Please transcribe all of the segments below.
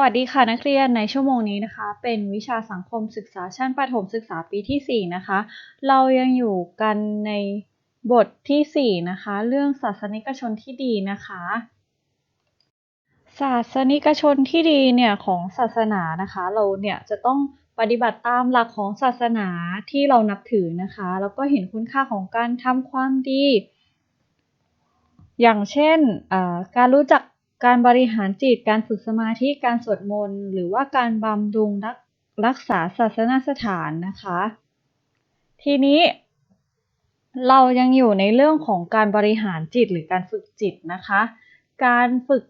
สวัสดีค่ะนักเรียนในชั่วโมงนี้นะคะ เป็นวิชาสังคมศึกษาชั้นประถมศึกษาปีที่ 4 นะคะ เรายังอยู่กันในบทที่ 4 นะคะ เรื่องศาสนิกชนที่ดีนะคะ ศาสนิกชนที่ดีเนี่ยของศาสนานะคะ เราเนี่ยจะต้องปฏิบัติตามหลักของศาสนาที่เรานับถือนะคะ แล้วก็เห็นคุณค่าของการทำความดี อย่างเช่นการรู้จัก การบริหารจิต การฝึกสมาธิ การสวดมนต์ หรือว่าการบำรุงรักรักษาศาสนสถานนะคะ ทีนี้เรายังอยู่ในเรื่องของการบริหารจิตหรือการฝึกจิตนะคะ การฝึก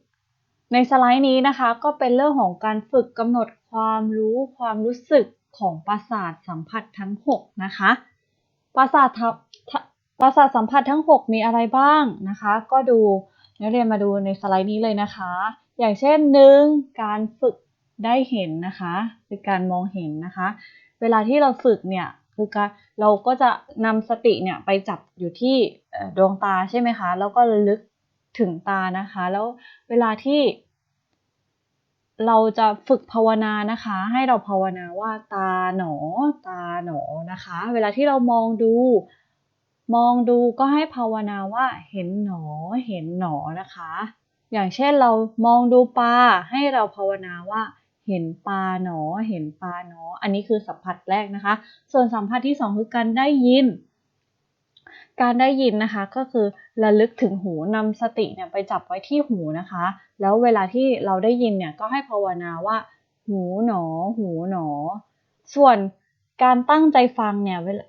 ในสไลด์นี้นะคะ ก็เป็นเรื่องของการฝึกกำหนดความรู้ความรู้สึกของประสาทสัมผัสทั้ง 6 นะคะประสาทประสาทสัมผัสทั้ง 6 มีอะไรบ้างนะคะ ก็ดู นักเรียนมาดูในสไลด์นี้เลยนะคะ อย่างเช่นหนึ่งการฝึกได้เห็นนะคะคือการมองเห็นนะคะ เวลาที่เราฝึกเนี่ยคือการเราก็จะนำสติเนี่ยไปจับอยู่ที่ดวงตาใช่ไหมคะแล้วก็ลึกถึงตานะคะ แล้วเวลาที่ เราจะฝึกภาวนานะคะ ให้เราภาวนาว่าตาหนอ ตาหนอนะคะ เวลาที่เรามองดู มองดูก็ให้ภาวนาว่าเห็นหนอเห็นหนอนะคะ อย่างเช่นเรามองดูปลาให้เราภาวนาว่า เห็นปลาหนอ เห็นปลาหนอ อันนี้คือสัมผัสแรกนะคะ ส่วนสัมผัสที่สองคือการได้ยิน การได้ยินนะคะก็คือระลึกถึงหูนำสติเนี่ยไปจับไว้ที่หูนะคะ แล้วเวลาที่เราได้ยินเนี่ยก็ให้ภาวนาว่า หูหนอ หูหนอ ส่วนการตั้งใจฟังเนี่ยเวลา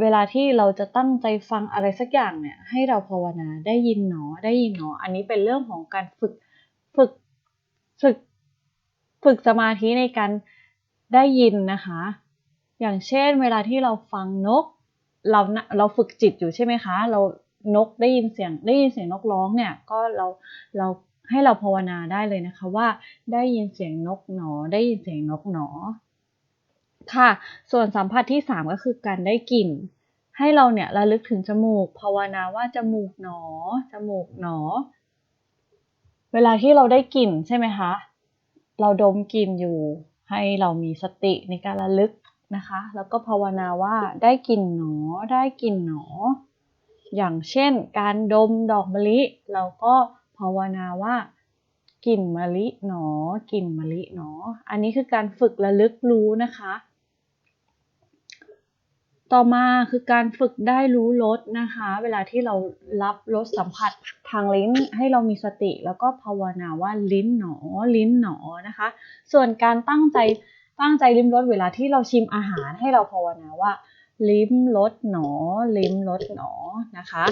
เวลาที่เราจะตั้งใจฟังอะไรสักอย่างเนี่ยให้เราภาวนาได้ยินหนอได้ยินหนอ อันนี้เป็นเรื่องของการฝึกฝึกฝึกฝึกสมาธิในการได้ยินนะคะ อย่างเช่น เวลาที่เราฟังนก เราเราฝึกจิตอยู่ใช่ไหมคะ เรานกได้ยินเสียงได้ยินเสียงนกร้องเนี่ยก็เราเราให้เราภาวนาได้เลยนะคะว่าได้ยินเสียงนกหนอ ได้ยินเสียงนกหนอ ค่ะ ส่วนสัมผัสที่ 3 ก็คือการได้กลิ่น ให้เราเนี่ยระลึกถึงจมูกภาวนาว่าจมูกหนอ จมูกหนอ เวลาที่เราได้กลิ่นใช่ไหมคะ เราดมกลิ่นอยู่ ให้เรามีสติในการระลึกนะคะ แล้วก็ภาวนาว่าได้กลิ่นหนอ ได้กลิ่นหนอ อย่างเช่น การดมดอกมะลิ เราก็ภาวนาว่ากลิ่นมะลิหนอกลิ่นมะลิหนอ อันนี้คือการฝึกระลึกรู้นะคะ ต่อมาคือการฝึกได้รู้รสนะคะ เวลาที่เรารับรสสัมผัสทางลิ้นให้เรามีสติ แล้วก็ภาวนาว่าลิ้นหนอ ลิ้นหนอนะคะ ส่วนการตั้งใจตั้งใจลิ้มรสเวลาที่เราชิมอาหารให้เราภาวนาว่า ลิ้มรสหนอ ลิ้มรสหนอนะคะ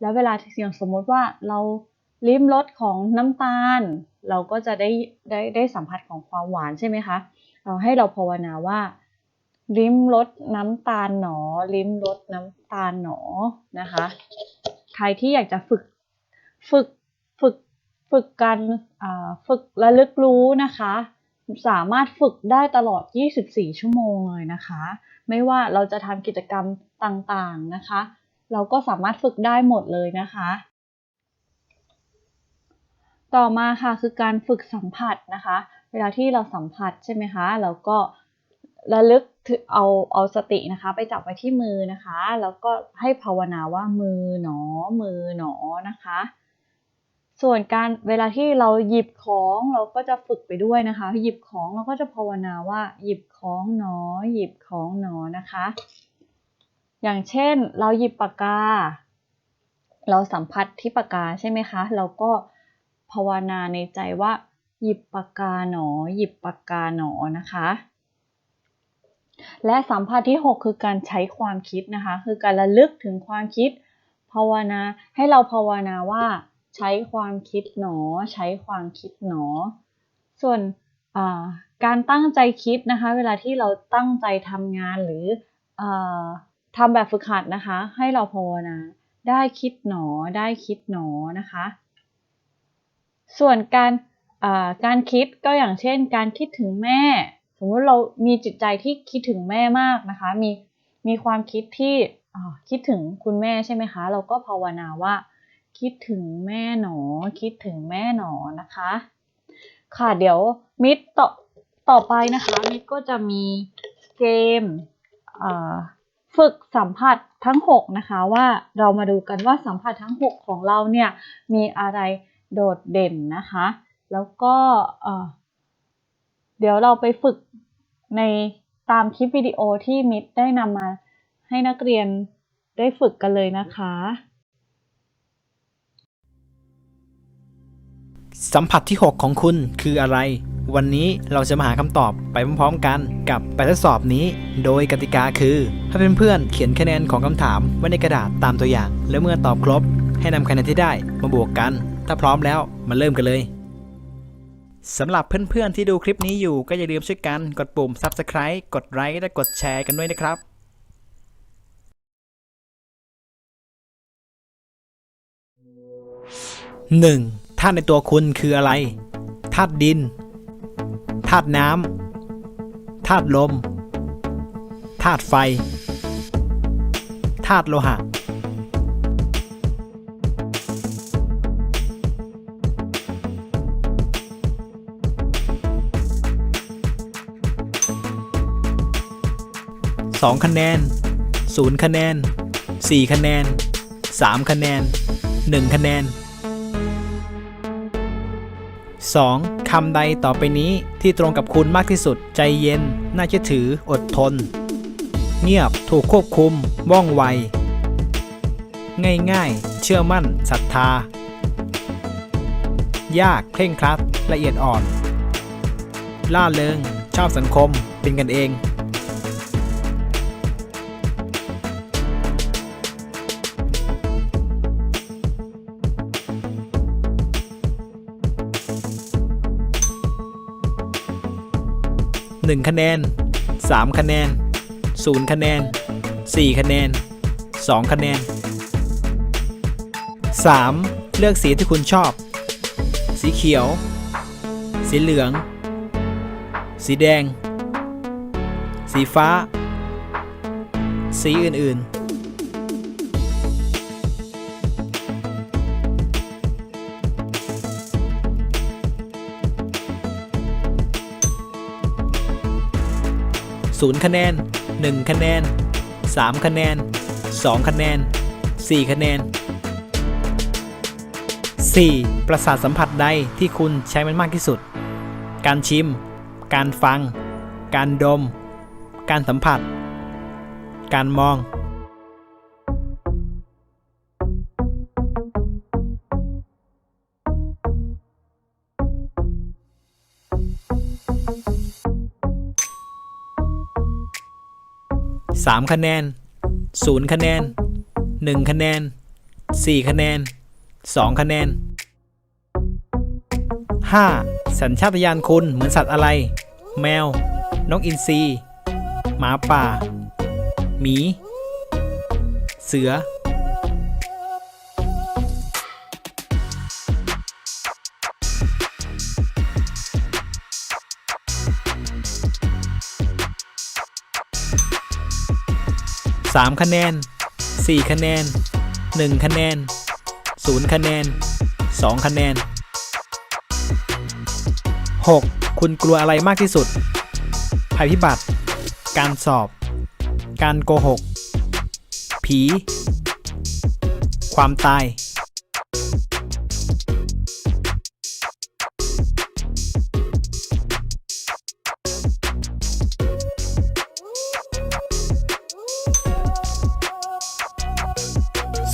แล้วเวลาที่อย่างสมมติว่าเราลิ้มรสของน้ำตาล เราก็จะได้ได้ได้สัมผัสของความหวานใช่ไหมคะเราให้เราภาวนาว่า ลิ้มรสน้ำตาลหนอ ลิ้มรสน้ำตาลหนอนะคะ ใครที่อยากจะฝึกฝึกฝึกฝึกการฝึกระลึกรู้นะคะ สามารถฝึกได้ตลอด 24 ชั่วโมงเลยนะคะ ไม่ว่าเราจะทำกิจกรรมต่างๆนะคะ เราก็สามารถฝึกได้หมดเลยนะคะ ต่อมาค่ะคือการฝึกสัมผัสนะคะ เวลาที่เราสัมผัสใช่ไหมคะเราก็ ระลึกเอาเอาสตินะคะ ไปจับไว้ที่มือนะคะ แล้วก็ให้ภาวนาว่ามือหนอ มือหนอนะคะ ส่วนการเวลาที่เราหยิบของเราก็จะฝึกไปด้วยนะคะ หยิบของเราก็จะภาวนาว่า หยิบของหนอ หยิบของหนอนะคะ อย่างเช่นเราหยิบปากกา เราสัมผัสที่ปากกาใช่ไหมคะเราก็ภาวนาในใจว่า หยิบปากกาหนอ หยิบปากกาหนอนะคะ และสัมผัสที่ 6 คือการใช้ความคิดนะคะ คือการระลึกถึงความคิด ภาวนา ให้เราภาวนาว่าใช้ความคิดหนอ ใช้ความคิดหนอ ส่วนการตั้งใจคิดนะคะ เวลาที่เราตั้งใจทำงานหรืออทำแบบฝึกหัดนะคะ ให้เราภาวนา ได้คิดหนอ ได้คิดหนอนะคะ ส่วนการการคิดก็อย่างเช่น การคิดถึงแม่ สมมติเรามีจิตใจที่คิดถึงแม่มากนะคะ มีมีความคิดที่คิดถึงคุณแม่ใช่ไหมคะ เราก็ภาวนาว่า คิดถึงแม่หนอ คิดถึงแม่หนอนะคะ ค่ะเดี๋ยวมิดต่อต่อไปนะคะมิดก็จะมีเกมฝึกสัมผัสทั้ง 6 นะคะว่าเรามาดูกันว่าสัมผัสทั้ง 6 ของเราเนี่ยมีอะไรโดดเด่นนะคะ แล้วก็ เดี๋ยวเราไปฝึกในตามคลิปวิดีโอที่มิดได้นำมาให้นักเรียนได้ฝึกกันเลยนะคะ สัมผัสที่ 6 ของคุณคืออะไร วันนี้เราจะมาหาคำตอบไปพร้อมๆกันกับแบบทดสอบนี้ โดยกติกาคือให้เพื่อนๆเขียนคะแนนของคำถามไว้ในกระดาษตามตัวอย่าง แล้วเมื่อตอบครบ ให้นำคะแนนที่ได้มาบวกกัน ถ้าพร้อมแล้วมาเริ่มกันเลย สำหรับเพื่อนๆที่ดูคลิปนี้อยู่ก็อย่าลืมช่วยกันกดปุ่ม Subscribe กดไลค์และกดแชร์กันด้วยนะครับ 1. ธาตุในตัวคุณคืออะไรธาตุดินธาตุน้ำธาตุลมธาตุไฟธาตุโลหะ สองคะแนนศูนย์คะแนนสี่คะแนนสามคะแนนหนึ่งคะแนน 2. คำใดต่อไปนี้ที่ตรงกับคุณมากที่สุด ใจเย็น น่าเชื่อถือ อดทน เงียบ ถูกควบคุม ว่องไว ง่ายๆ เชื่อมั่น ศรัทธา ยาก เคร่งครัด ละเอียดอ่อน ล่าเริง ชอบสังคม เป็นกันเอง 1 คะแนน 3 คะแนน 0 คะแนน 4 คะแนน 2 คะแนน 3. เลือกสีที่คุณชอบ สีเขียว สีเหลือง สีแดง สีฟ้า สีอื่นๆ 0 คะแนน 1 คะแนน 3 คะแนน 2 คะแนน 4 คะแนน 4. ประสาทสัมผัสใดที่คุณใช้มันมากที่สุด การชิม การฟัง การดม การสัมผัส การมอง 3 คะแนน 0 คะแนน 1 คะแนน 4 คะแนน 2 คะแนน 5. สัญชาตญาณคุณเหมือนสัตว์อะไร แมว นกอินทรี หมาป่า หมี เสือ 3 คะแนน 4 คะแนน 1 คะแนน 0 คะแนน 2 คะแนน 6. คุณกลัวอะไรมากที่สุด ภัยพิบัติ การสอบ การโกหก ผี ความตาย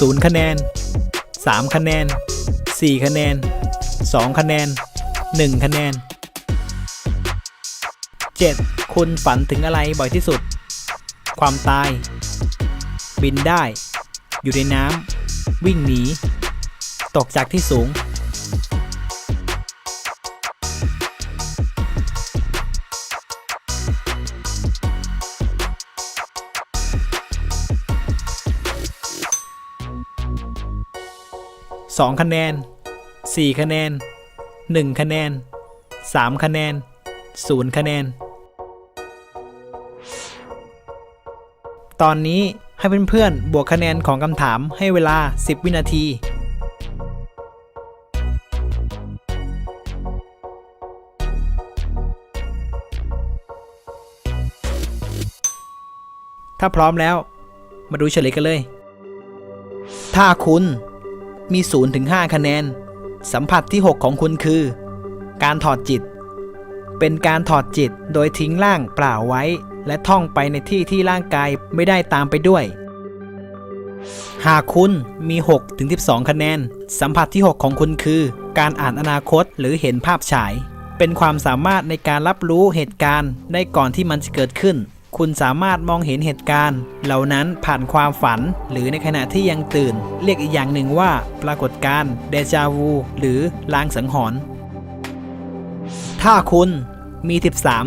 ศูนย์คะแนน 3 คะแนน 4 คะแนน 2 คะแนน 1 คะแนน 7. คุณฝันถึงอะไรบ่อยที่สุด ความตาย บินได้ อยู่ในน้ำ วิ่งหนี ตกจากที่สูง 2 คะแนน 4 คะแนน 1 คะแนน 3 คะแนน 0 คะแนน ตอนนี้ให้เพื่อนๆบวกคะแนนของคำถามให้เวลา 10 วินาทีถ้าพร้อมแล้ว มาดูเฉลยกันเลย ถ้าคุณ มี0ถึง5คะแนน สัมผัสที่ 6 ของคุณคือ การถอดจิต เป็นการถอดจิตโดยทิ้งร่างเปล่าไว้ และท่องไปในที่ที่ร่างกายไม่ได้ตามไปด้วย หากคุณมี6ถึง12 คะแนน สัมผัสที่ 6 ของคุณคือ การอ่านอนาคตหรือเห็นภาพฉาย เป็นความสามารถในการรับรู้เหตุการณ์ได้ก่อนที่มันจะเกิดขึ้น คุณสามารถมองเห็นเหตุการณ์ เหล่านั้นผ่านความฝัน หรือในขณะที่ยังตื่น เรียกอีกอย่างหนึ่งว่า ปรากฏการณ์เดจาวู หรือลางสังหรณ์ถ้าคุณมี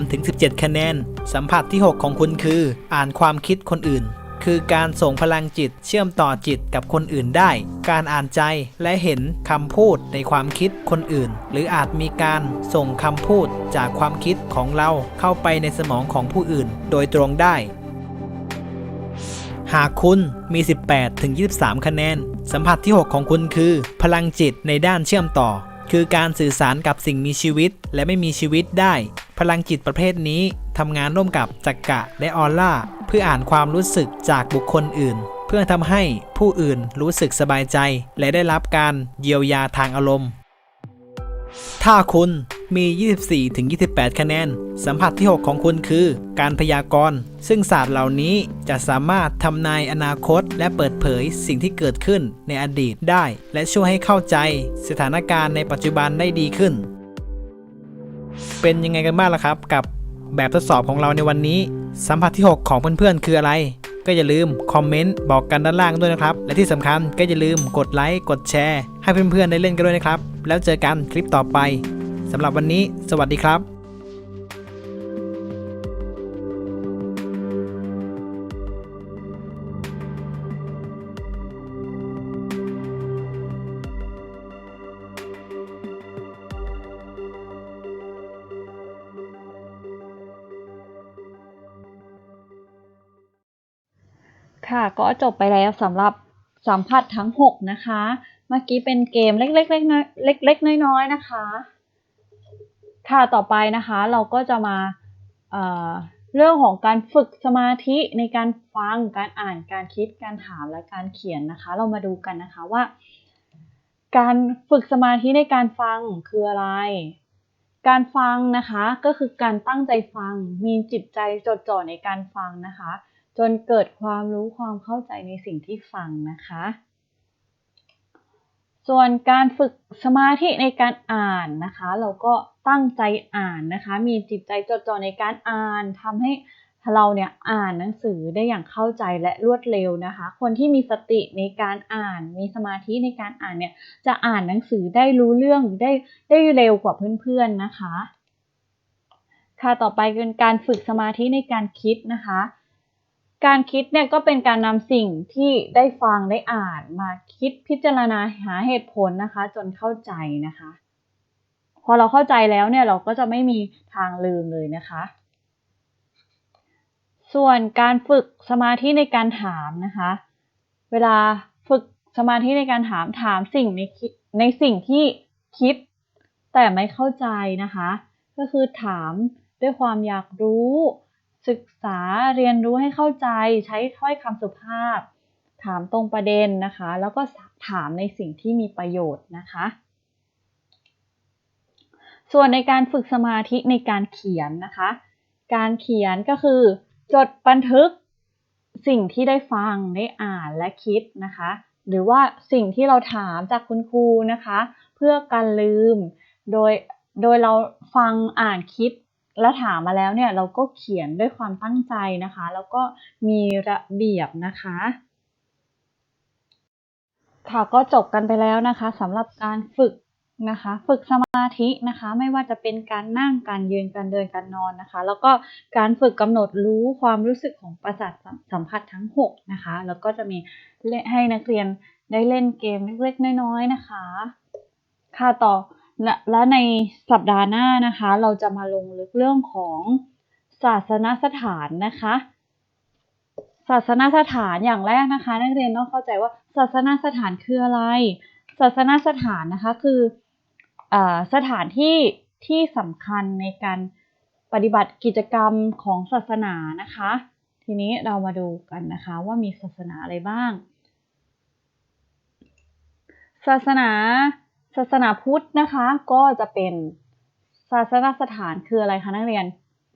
13-17 คะแนน สัมผัสที่ 6 ของคุณคือ อ่านความคิดคนอื่น คือการส่งพลังจิตเชื่อมต่อจิตกับคนอื่นได้ การอ่านใจและเห็นคำพูดในความคิดคนอื่น หรืออาจมีการส่งคำพูดจากความคิดของเราเข้าไปในสมองของผู้อื่น โดยตรงได้ หากคุณมี 18 ถึง 23 คะแนน สัมผัสที่ 6 ของคุณคือ พลังจิตในด้านเชื่อมต่อ คือการสื่อสารกับสิ่งมีชีวิตและไม่มีชีวิตได้ พลังจิตประเภทนี้ทำงานร่วมกับจักกะและออร่า เพื่ออ่านความรู้สึกจากบุคคลอื่น เพื่อทำให้ผู้อื่นรู้สึกสบายใจ และได้รับการเยียวยาทางอารมณ์ ถ้าคุณมี 24-28 คะแนน สัมผัสที่ 6 ของคุณคือ การพยากรณ์ ซึ่งศาสตร์เหล่านี้จะสามารถทำนายอนาคต และเปิดเผยสิ่งที่เกิดขึ้นในอดีตได้ และช่วยให้เข้าใจสถานการณ์ในปัจจุบันได้ดีขึ้น เป็นยังไงกันบ้างล่ะครับ กับแบบทดสอบของเราในวันนี้ สัมผัสที่ 6 ของเพื่อนๆคืออะไร ก็อย่าลืมคอมเมนต์บอกกันด้านล่างด้วยนะครับ และที่สำคัญก็อย่าลืมกดไลค์กดแชร์ให้เพื่อนๆได้เล่นกันด้วยนะครับ แล้วเจอกันคลิปต่อไปสำหรับวันนี้ สวัสดีครับ ค่ะ ก็จบไปแล้วสำหรับสัมผัสทั้ง 6 นะคะ เมื่อกี้เป็นเกมเล็กๆน้อยๆเล็กๆน้อยๆนะคะ ค่ะต่อไปนะคะเราก็จะมาเเรื่องของการฝึกสมาธิในการฟังการอ่านการคิดการถามและการเขียนนะคะ เรามาดูกันนะคะว่า การฝึกสมาธิในการฟังคืออะไร การฟังนะคะก็คือการตั้งใจฟังมีจิตใจจดจ่อในการฟังนะคะ จนเกิดความรู้ความเข้าใจในสิ่งที่ฟังนะคะ ส่วนการฝึกสมาธิในการอ่านนะคะ เราก็ตั้งใจอ่านนะคะ มีจิตใจจดจ่อในการอ่านทำให้เราเนี่ยอ่านหนังสือได้อย่างเข้าใจและรวดเร็วนะคะ คนที่มีสติในการอ่าน มีสมาธิในการอ่านเนี่ยจะอ่านหนังสือได้รู้เรื่องได้ได้เร็วกว่าเพื่อนๆนะคะ ค่ะต่อไปเป็นการฝึกสมาธิในการคิดนะคะ การคิดเนี่ยก็เป็นการนำสิ่งที่ได้ฟังได้อ่านมาคิดพิจารณาหาเหตุผลนะคะ จนเข้าใจนะคะ พอเราเข้าใจแล้วเนี่ยเราก็จะไม่มีทางลืมเลยนะคะ ส่วนการฝึกสมาธิในการถามนะคะ เวลาฝึกสมาธิในการถามถามสิ่งในคิดในสิ่งที่คิด แต่ไม่เข้าใจนะคะ ก็คือถามด้วยความอยากรู้ ศึกษาเรียนรู้ให้เข้าใจใช้ถ้อยคำสุภาพ ถามตรงประเด็นนะคะ แล้วก็ถามในสิ่งที่มีประโยชน์นะคะ ส่วนในการฝึกสมาธิในการเขียนนะคะ การเขียนก็คือ จดบันทึกสิ่งที่ได้ฟังได้อ่านและคิดนะคะ หรือว่าสิ่งที่เราถามจากคุณครูนะคะ เพื่อการลืมโดยโดยเราฟังอ่านคิด และถามมาแล้วเนี่ยเราก็เขียนด้วยความตั้งใจนะคะ แล้วก็มีระเบียบนะคะ ค่ะก็จบกันไปแล้วนะคะสำหรับการฝึกนะคะ ฝึกสมาธินะคะ ไม่ว่าจะเป็นการนั่งการยืนการเดินการนอนนะคะ แล้วก็การฝึกกำหนดรู้ความรู้สึกของประสาทสัมผัสทั้ง 6 นะคะ แล้วก็จะมีให้นักเรียนได้เล่นเกมเล็กๆน้อยๆนะคะ ค่ะต่อ และและในสัปดาห์หน้านะคะ เราจะมาลงลึกเรื่องของศาสนสถานนะคะ ศาสนสถานอย่างแรกนะคะ นักเรียนต้องเข้าใจว่าศาสนสถานคืออะไร ศาสนสถานนะคะคืออสถานที่ที่สำคัญในการปฏิบัติกิจกรรมของศาสนานะคะ ทีนี้เรามาดูกันนะคะว่ามีศาสนาอะไรบ้าง ศาสนา ศาสนาพุทธนะคะก็จะเป็นศาสนสถานคืออะไรคะนักเรียน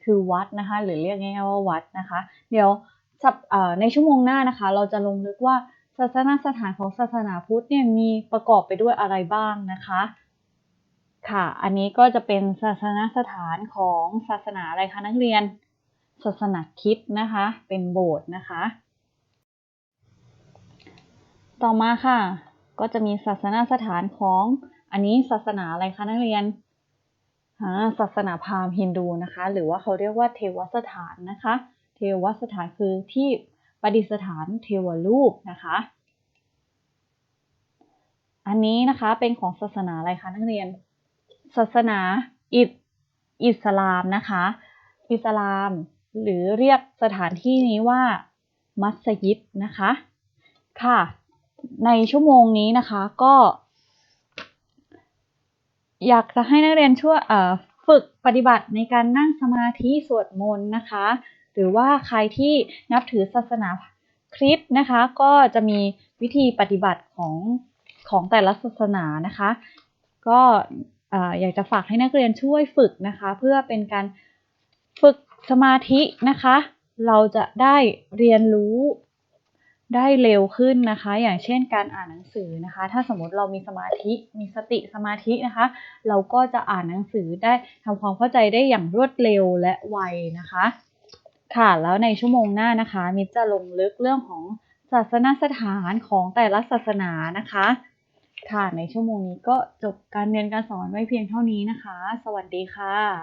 คือวัดนะคะ หรือเรียกง่ายๆว่าวัดนะคะ เดี๋ยวในชั่วโมงหน้านะคะ เราจะลงลึกว่าศาสนสถานของศาสนาพุทธเนี่ยมีประกอบไปด้วยอะไรบ้างนะคะ ค่ะ อันนี้ก็จะเป็นศาสนสถานของศาสนาอะไรคะนักเรียน ศาสนาคิดนะคะ เป็นโบสถ์นะคะ ต่อมาค่ะ ก็จะมีศาสนาสถานของอันนี้ศาสนาอะไรคะนักเรียนศาสนาพราหมณ์ฮินดูนะคะ หรือว่าเขาเรียกว่าเทวสถานนะคะ เทวสถานคือที่ประดิษฐานเทวรูปนะคะ อันนี้นะคะเป็นของศาสนาอะไรคะนักเรียน ศาสนาอิสอิสลามนะคะ อิสลาม หรือเรียกสถานที่นี้ว่ามัสยิดนะคะ ค่ะ ในชั่วโมงนี้นะคะก็ อยากจะให้นักเรียนช่วยฝึกปฏิบัติในการนั่งสมาธิสวดมนต์นะคะ หรือว่าใครที่นับถือศาสนาคริสต์นะคะ ก็จะมีวิธีปฏิบัติของของแต่ละศาสนานะคะ ก็เอ่ออยากจะฝากให้นักเรียนช่วยฝึกนะคะ เพื่อเป็นการฝึกสมาธินะคะ เราจะได้เรียนรู้ ได้เร็วขึ้นนะคะ อย่างเช่นการอ่านหนังสือนะคะ ถ้าสมมติเรามีสมาธิมีสติสมาธินะคะ เราก็จะอ่านหนังสือได้ทำความเข้าใจได้อย่างรวดเร็วและไวนะคะ ค่ะแล้วในชั่วโมงหน้านะคะมิจะลงลึกเรื่องของศาสนสถานของแต่ละศาสนานะคะ ค่ะในชั่วโมงนี้ก็จบการเรียนการสอนไว้เพียงเท่านี้นะคะ สวัสดีค่ะ